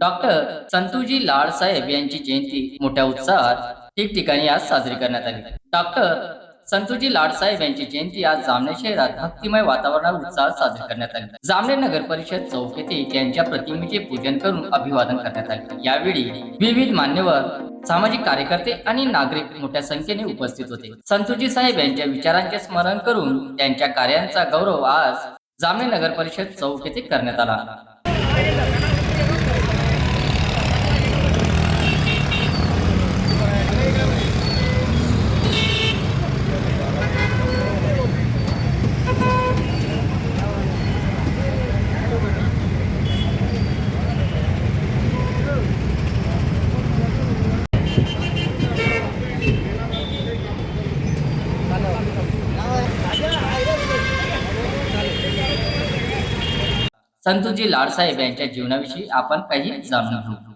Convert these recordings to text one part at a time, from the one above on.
Doctor संतूजी लाड साहेब यांची जयंती मोठ्या उत्साहात ठिकठिकाणी आज साजरी करण्यात आली. डॉक्टर संतुजी लाड साहेब यांची जयंती आज जामने शहरात भक्तिमय वातावरणात उत्साहात साजरी करण्यात आली. जामने नगर परिषद चौक येथे त्यांच्या प्रतिमेचे पूजन करून अभिवादन करण्यात आले. यावेळी विविध मान्यवर सामाजिक कार्यकर्ते आणि नागरिक मोठ्या संख्येने उपस्थित होते. संतोजी साहेब यांच्या विचारांचे स्मरण करून त्यांच्या कार्यांचा गौरव आज जामने नगर परिषद चौक येथे करण्यात आला. संतोजी लाडसाहेब यांच्या जीवनाविषयी आपण काही जाणून घेऊ.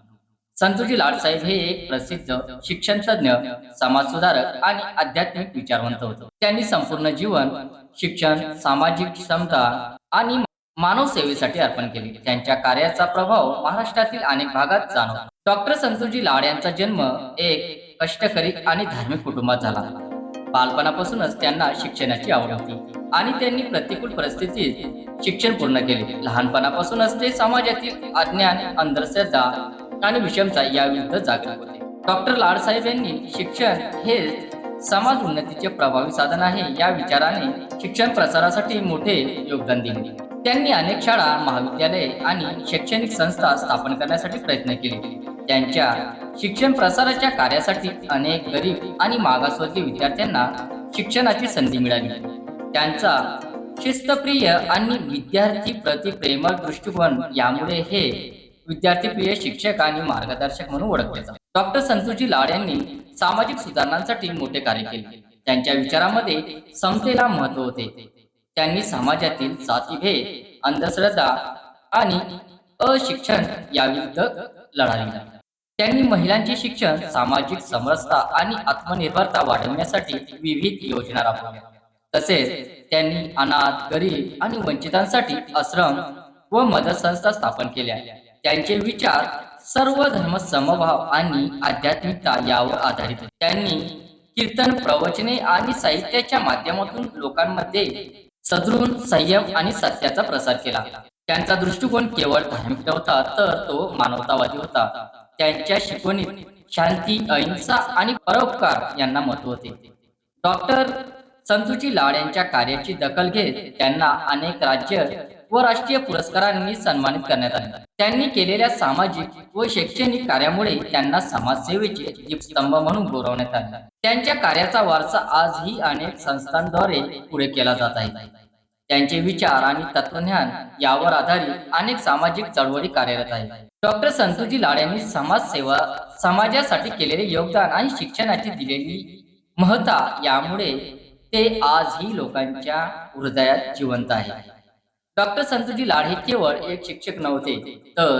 संतोजी लाडसाहेब हे एक प्रसिद्ध शिक्षण तज्ञ समाजसुधारक आणि आध्यात्मिक विचारवंत होते. त्यांनी संपूर्ण जीवन शिक्षण सामाजिक क्षमता आणि मानव सेवेसाठी अर्पण केले. त्यांच्या कार्याचा प्रभाव महाराष्ट्रातील अनेक भागात जाणवतो. डॉक्टर संतोजी लाड यांचा जन्म एक कष्टकरी आणि धार्मिक कुटुंबात झाला. बालपणापासूनच त्यांना शिक्षणाची आवड होती. आणि त्यांनी प्रतिकूल परिस्थितीत शिक्षण पूर्ण केले. लहानपणापासूनच ते समाजातील अज्ञान अंधश्रद्धा आणि विषमता याविरुद्ध जागरूक होते. डॉक्टर लाडसाहेब यांनी शिक्षण हे समाज उन्नतीचे प्रभावी साधन आहे या विचाराने शिक्षण प्रसारासाठी मोठे योगदान दिले. त्यांनी अनेक शाळा महाविद्यालये आणि शैक्षणिक संस्था स्थापन करण्यासाठी प्रयत्न केले. त्यांच्या शिक्षण प्रसाराच्या कार्यासाठी अनेक गरीब आणि मागासवर्गीय विद्यार्थ्यांना शिक्षणाची संधी मिळाली. त्यांचा शिस्तप्रिय आणि विद्यार्थी प्रति प्रेमळ दृष्टिकोन यामुळे हे विद्यार्थीप्रिय शिक्षक आणि मार्गदर्शक म्हणून ओळखले जातात. डॉक्टर संतोजी लाड यांनी सामाजिक सुधारणांसाठी मोठे कार्य केले. त्यांच्या विचारामध्ये समतेला महत्त्व होते. त्यांनी समाजातील जातीभेद अंधश्रद्धा आणि अशिक्षण याविरुद्ध लढा दिला त्यांनी महिलांचे शिक्षण सामाजिक समरसता आणि आत्मनिर्भरता वाढवण्यासाठी विविध योजना राबवल्या. तसेच त्यांनी अनाथ गरीब आणि वंचितांसाठी आश्रम व मदत संस्था स्थापन केल्या. त्यांचे विचार सर्व धर्म समभाव आणि आध्यात्मिकता यावर आधारित होते. त्यांनी कीर्तन प्रवचने आणि साहित्याच्या माध्यमातून लोकांमध्ये सदृढ संयम आणि सत्याचा प्रसार केला. त्यांचा दृष्टिकोन केवळ धार्मिक नव्हता तर तो मानवतावादी होता. त्यांच्या शिकवणीत शांती अहिंसा आणि परोपकार यांना महत्त्व होते. डॉक्टर संतुजी लाड यांच्या कार्याची दखल घेत त्यांना अनेक राज्य व राष्ट्रीय पुरस्कारांनी सन्मानित करण्यात आले. त्यांनी केलेल्या सामाजिक व शैक्षणिक कार्यामुळे त्यांना समाजसेवेचे दीपस्तंभ म्हणून गौरवण्यात आले. त्यांच्या कार्याचा वारसा आजही अनेक संस्थांद्वारे पुढे केला जात आहे. त्यांचे विचार आणि तत्वज्ञान यावर आधारित अनेक सामाजिक चळवळी कार्यरत आहेत. डॉक्टर संतोजी लाड यांनी समाजसेवा समाजासाठी केलेले योगदान आणि शिक्षणाची दिलेली महत्ता यामुळे ते आजही लोकांच्या हृदयात जिवंत आहे डॉक्टर संतोजी लाड हे केवळ एक शिक्षक नव्हते तर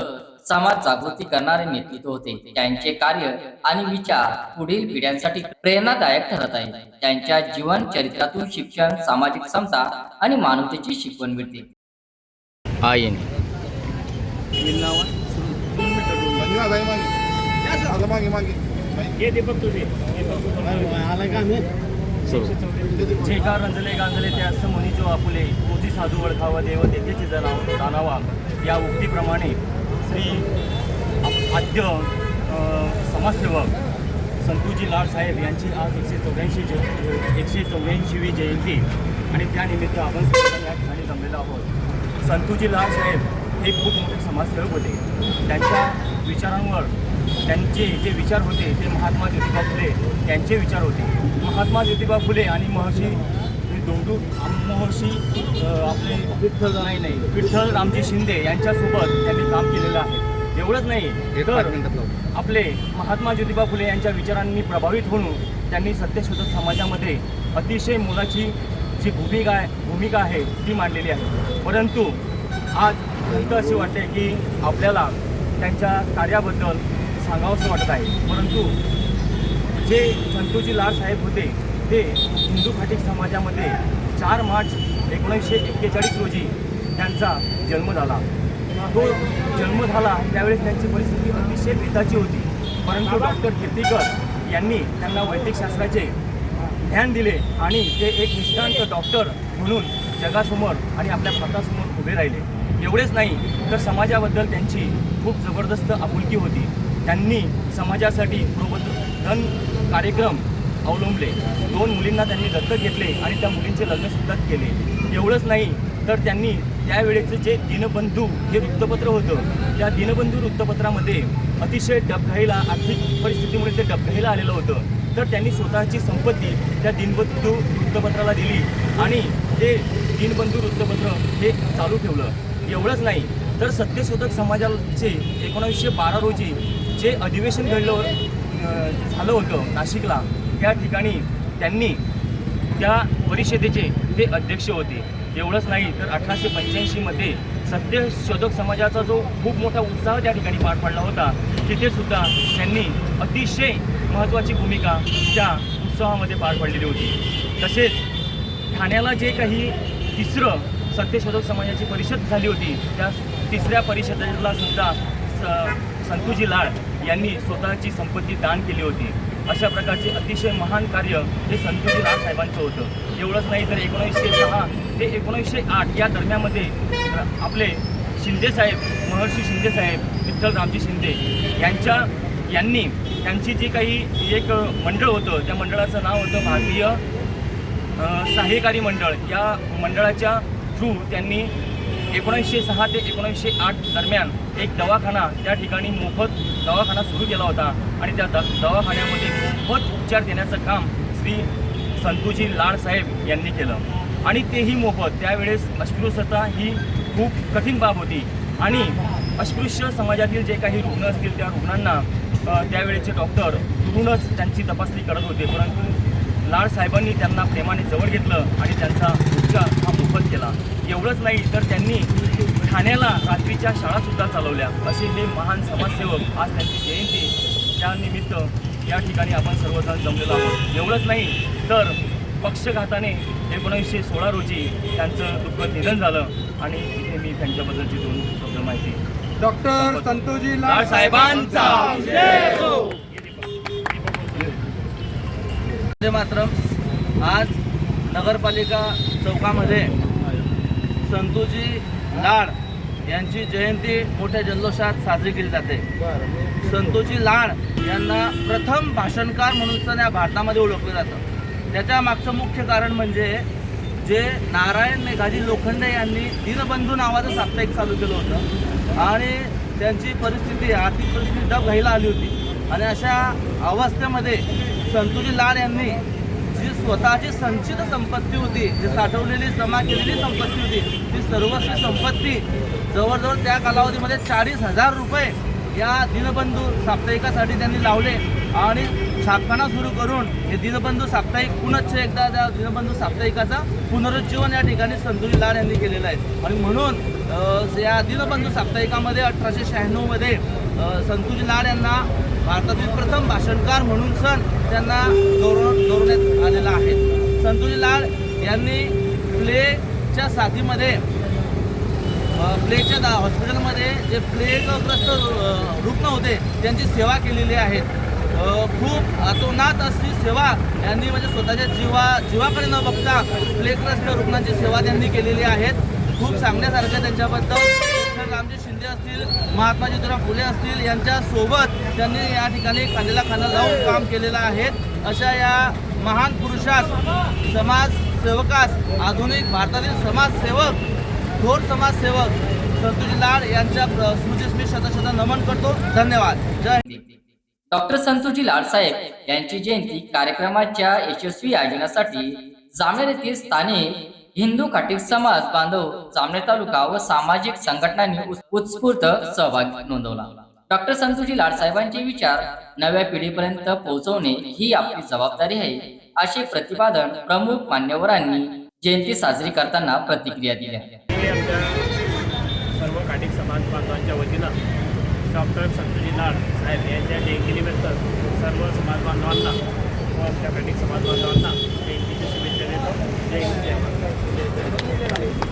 समाज जागृती करणारे नेतृत्व होते. त्यांचे कार्य आणि विचार पुढील पिढ्यांसाठी प्रेरणादायक ठरत आहे. त्यांच्या जीवन चरित्रातून शिक्षण सामाजिक समता आणि मानवतेची शिकवण मिळते. हे दीपक तुझे आला का मी रंजले गांजले ते असं म्हणी जो आपुले. ओझी साधू ओळखावा देव तेथेचे जनाव जाणावा. या उक्तीप्रमाणे श्री आद्य समाजसेवक संतूजी लाड साहेब यांची आज एकशे चौऱ्याऐंशी ज एकशे चौऱ्याऐंशीवी जयंती आणि त्यानिमित्त आपण या ठिकाणी जमलेलो आहोत. संतूजी लाड साहेब हे खूप मोठे समाजसेवक होते. त्यांच्या विचारांवर त्यांचे जे विचार होते ते महात्मा ज्योतिबा फुले त्यांचे विचार होते. महात्मा ज्योतिबा फुले आणि महर्षी दोंडू महर्षी अ, आपले विठ्ठल नाही नाही. विठ्ठल रामजी शिंदे यांच्यासोबत त्यांनी काम केलेलं आहे. एवढंच नाही तर आपले महात्मा ज्योतिबा फुले यांच्या विचारांनी प्रभावित होऊन त्यांनी सत्यशोधक समाजामध्ये अतिशय मोलाची जी भूमिका आहे भूमिका आहे ती मांडलेली आहे. परंतु आज खंत अशी वाटते की आपल्याला त्यांच्या कार्याबद्दल सांगावंसं वाटत आहे. परंतु जे संतोजी लाड साहेब होते ते हिंदू घाटी समाजामध्ये चार मार्च एकोणीसशे एक्केचाळीस रोजी त्यांचा जन्म झाला. तो जन्म झाला त्यावेळेस त्यांची परिस्थिती अतिशय बेताची होती. परंतु डॉक्टर कीर्तीकर यांनी त्यांना वैद्यकशास्त्राचे ध्यान दिले आणि ते एक निष्ठांत डॉक्टर म्हणून जगासमोर आणि आपल्या भारतासमोर उभे राहिले. एवढेच नाही तर समाजाबद्दल त्यांची खूप जबरदस्त आपुलकी होती. त्यांनी समाजासाठी प्रबोधन कार्यक्रम अवलंबले. दोन मुलींना त्यांनी दत्तक घेतले आणि त्या मुलींचे लग्नसुद्धा केले. एवढंच नाही तर त्यांनी त्यावेळेचं जे दिनबंधू हे वृत्तपत्र होतं त्या दिनबंधू वृत्तपत्रामध्ये अतिशय डबघाईला आर्थिक परिस्थितीमुळे ते डबघाईला आलेलं होतं. तर त्यांनी स्वतःची संपत्ती त्या दिनबंधू वृत्तपत्राला दिली आणि ते दिनबंधू वृत्तपत्र हे चालू ठेवलं. एवढंच नाही तर सत्यशोधक समाजाचे एकोणावीसशे बारा रोजी जे अधिवेशन घडलं झालं होतं नाशिकला त्या ठिकाणी त्यांनी त्या परिषदेचे ते अध्यक्ष होते. एवढंच नाही तर अठराशे पंच्याऐंशीमध्ये सत्यशोधक समाजाचा जो खूप मोठा उत्साह त्या ठिकाणी पार पडला होता तिथेसुद्धा त्यांनी अतिशय महत्त्वाची भूमिका त्या उत्सवामध्ये पार पडलेली होती. तसेच ठाण्याला जे काही तिसरं सत्यशोधक समाजाची परिषद झाली होती त्या तिसऱ्या परिषदेला सुद्धा स संतुजी लाड यांनी स्वतःची संपत्ती दान केली होती. अशा प्रकारचे अतिशय महान कार्य हे संतुजी लाड साहेबांचं होतं. एवढंच नाही तर एकोणीसशे सहा ते एकोणीसशे आठ या दरम्यामध्ये आपले शिंदेसाहेब महर्षी शिंदेसाहेब विठ्ठल रामजी शिंदे यांच्या यांनी त्यांची जी काही एक मंडळ होतं त्या मंडळाचं नाव होतं भारतीय अ, सहाय्यकारी मंडळ. या मंडळाच्या थ्रू त्यांनी एकोणीसशे सहा ते एकोणीसशे आठ दरम्यान एक दवाखाना त्या ठिकाणी मोफत दवाखाना सुरू केला होता. आणि त्या द दवाखान्यामध्ये मोफत उपचार देण्याचं काम श्री संतुजी लाडसाहेब यांनी केलं. आणि तेही मोफत. त्यावेळेस अस्पृश्यता ही खूप कठीण बाब होती. आणि अस्पृश्य समाजातील जे काही रुग्ण असतील त्या रुग्णांना त्यावेळेचे डॉक्टर दुरूनच त्यांची तपासणी करत होते. परंतु लाड साहेबांनी त्यांना प्रेमाने जवळ घेतलं आणि त्यांचा उपचार हा मोफत केला. एवढंच नाही तर त्यांनी ठाण्याला रात्रीच्या शाळासुद्धा चालवल्या. असे हे महान समाजसेवक आज त्यांची जयंती. त्यानिमित्त या ठिकाणी आपण सर्वजण जमलेलो आहोत. एवढंच नाही तर पक्षघाताने एकोणीसशे सोळा रोजी त्यांचं दुःखद निधन झालं आणि इथे मी त्यांच्याबद्दलची दोन शब्द माहिती डॉक्टर संतोजी लाड साहेबांचा. वंदे मातरम आज नगरपालिका चौकामध्ये संतोजी लाड यांची जयंती मोठ्या जल्लोषात साजरी केली जाते. संतोजी लाड यांना प्रथम भाषणकार म्हणून या भारतामध्ये ओळखलं जातं. त्याच्या मागचं मुख्य कारण म्हणजे जे नारायण मेघाजी लोखंडे यांनी दीनबंधू नावाचं साप्ताहिक चालू केलं होतं. आणि त्यांची परिस्थिती आर्थिक परिस्थिती डब घ्यायला आली होती. आणि अशा अवस्थेमध्ये संतोजी लाड यांनी जी स्वतःची संचित संपत्ती होती जी साठवलेली जमा केलेली संपत्ती होती ती सर्वस्वी संपत्ती. जवळजवळ त्या कालावधीमध्ये चाळीस हजार रुपये या दिनबंधू साप्ताहिकासाठी त्यांनी लावले आणि छापखाना सुरू करून हे दिनबंधू साप्ताहिक पुनश्च एकदा त्या दिनबंधू साप्ताहिकाचा पुनरुज्जीवन या ठिकाणी संतोषी लाड यांनी केलेलं आहे. आणि म्हणून या दिनबंधू साप्ताहिकामध्ये अठराशे शहाण्णवमध्ये संतुजी लाड यांना भारतातील प्रथम भाषणकार म्हणून सण त्यांना गौरव गौरवण्यात आलेला आहे. संतोजी लाड यांनी प्लेच्या साथीमध्ये प्लेच्या प्लेगच्या दा हॉस्पिटलमध्ये जे प्लेगग्रस्त रुग्ण होते त्यांची सेवा केलेली आहे. खूप अतोनात अशी सेवा यांनी म्हणजे स्वतःच्या जीवा जीवाकडे न बघता प्लेग्रस्त रुग्णांची सेवा त्यांनी केलेली आहेत खूप सांगण्यासारखं त्यांच्याबद्दल. डॉक्टर रामजी असतील महात्मा ज्योतिराव फुले असतील यांच्यासोबत त्यांनी या ठिकाणी खांदेला खाना लावून काम केलेलं आहे. अशा या महान पुरुषास समाजसेवकास आधुनिक भारतातील समाजसेवक थोर समाजसेवक संतोषी लाड यांच्या स्मृतीस मी शतशत नमन करतो. धन्यवाद. जय डॉक्टर डॉक्टर संतोजी लाडसाहेब यांची जयंती कार्यक्रमाच्या यशस्वी आयोजनासाठी जामेर येथील स्थानिक हिंदू काटिक समाज बांधव जामणे तालुका व सामाजिक संघटनांनी उत्स्फूर्त सहभाग नोंदवला. डॉक्टर संतोषी लाडसाहेबांचे विचार नव्या पिढीपर्यंत पोहोचवणे ही आपली जबाबदारी आहे असे प्रतिपादन प्रमुख मान्यवरांनी जयंती साजरी करताना प्रतिक्रिया दिल्या. मी सर्व काटिक समाज बांधवांच्या वतीनं डॉक्टर संतोषी लाड साहेब यांच्या जयंतीनिमित्त सर्व समाज बांधवांना व आमच्या काटिक समाज बांधवांना जयंतीच्या शुभेच्छा देतो. जय हिंद जय Thank you.